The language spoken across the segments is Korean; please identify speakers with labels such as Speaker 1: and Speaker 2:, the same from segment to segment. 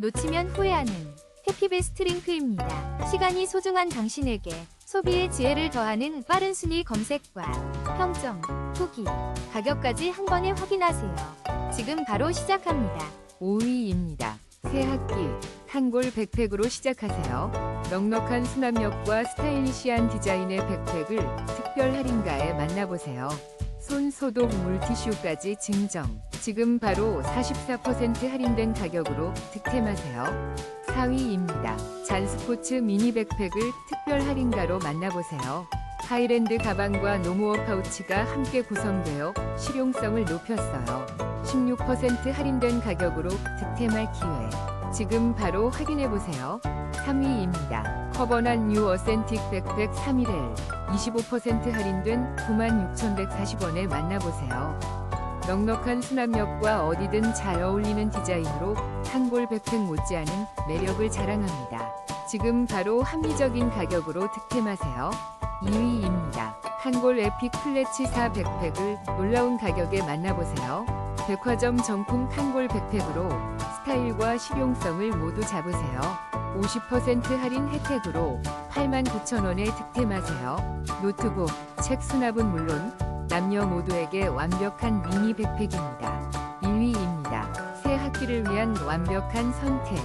Speaker 1: 놓치면 후회하는 해피베스트 링크입니다. 시간이 소중한 당신에게 소비의 지혜를 더하는 빠른 순위 검색과 평점, 후기, 가격까지 한 번에 확인하세요. 지금 바로 시작합니다.
Speaker 2: 5위입니다. 새 학기 탄골 백팩으로 시작하세요. 넉넉한 수납력과 스타일리시한 디자인의 백팩을 특별 할인가에 만나보세요. 손 소독 물티슈까지 증정. 지금 바로 44% 할인된 가격으로 득템하세요. 4위입니다. 잔스포츠 미니 백팩을 특별 할인가로 만나보세요. 하이랜드 가방과 노무어 파우치가 함께 구성되어 실용성을 높였어요. 16% 할인된 가격으로 득템할 기회. 지금 바로 확인해보세요. 3위입니다. 커버난 뉴 어센틱 백팩 3일엘 25% 할인된 96,140원에 만나보세요. 넉넉한 수납력과 어디든 잘 어울리는 디자인으로 탄골 백팩 못지않은 매력을 자랑합니다. 지금 바로 합리적인 가격으로 득템하세요. 2위입니다. 탄골 에픽 플래치사 백팩을 놀라운 가격에 만나보세요. 백화점 정품 탄골 백팩으로 스타일과 실용성을 모두 잡으세요. 50% 할인 혜택으로 89,000원에 득템하세요. 노트북, 책 수납은 물론 남녀 모두에게 완벽한 미니 백팩입니다. 1위입니다. 새 학기를 위한 완벽한 선택.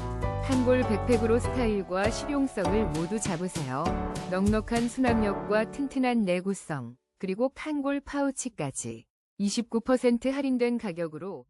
Speaker 2: 탄골 백팩으로 스타일과 실용성을 모두 잡으세요. 넉넉한 수납력과 튼튼한 내구성, 그리고 탄골 파우치까지 29% 할인된 가격으로